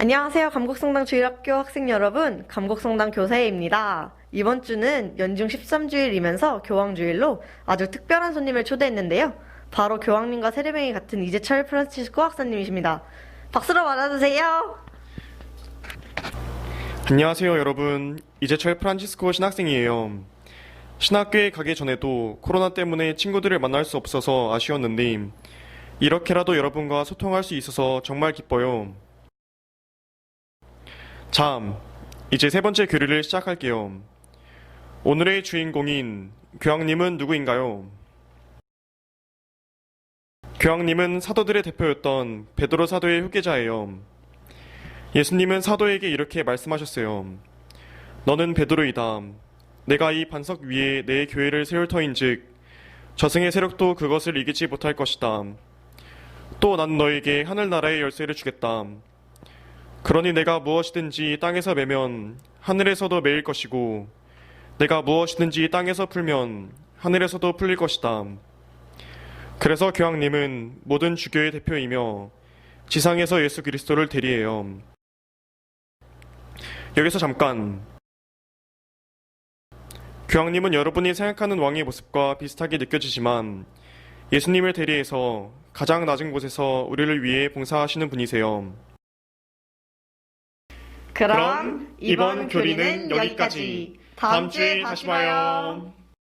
안녕하세요. 감곡성당 주일학교 학생 여러분. 감곡성당 교사혜입니다. 이번 주는 연중 13주일이면서 교황주일로 아주 특별한 손님을 초대했는데요. 바로 교황님과 세례명이 같은 이재철 프란치스코 학사님이십니다. 박수로 맞아주세요. 안녕하세요, 여러분. 이제철 프란치스코 신학생이에요. 신학교에 가기 전에도 코로나 때문에 친구들을 만날 수 없어서 아쉬웠는데, 이렇게라도 여러분과 소통할 수 있어서 정말 기뻐요. 자, 이제 세 번째 교리를 시작할게요. 오늘의 주인공인 교황님은 누구인가요? 교황님은 사도들의 대표였던 베드로 사도의 후계자예요. 예수님은 사도에게 이렇게 말씀하셨어요. 너는 베드로이다. 내가 이 반석 위에 내 교회를 세울 터인즉 저승의 세력도 그것을 이기지 못할 것이다. 또 난 너에게 하늘나라의 열쇠를 주겠다. 그러니 내가 무엇이든지 땅에서 매면 하늘에서도 매일 것이고 내가 무엇이든지 땅에서 풀면 하늘에서도 풀릴 것이다. 그래서 교황님은 모든 주교의 대표이며 지상에서 예수 그리스도를 대리해요. 여기서 잠깐. 교황님은 여러분이 생각하는 왕의 모습과 비슷하게 느껴지지만 예수님을 대리해서 가장 낮은 곳에서 우리를 위해 봉사하시는 분이세요. 그럼 이번 교리는 여기까지. 다음 주에 다시 봐요.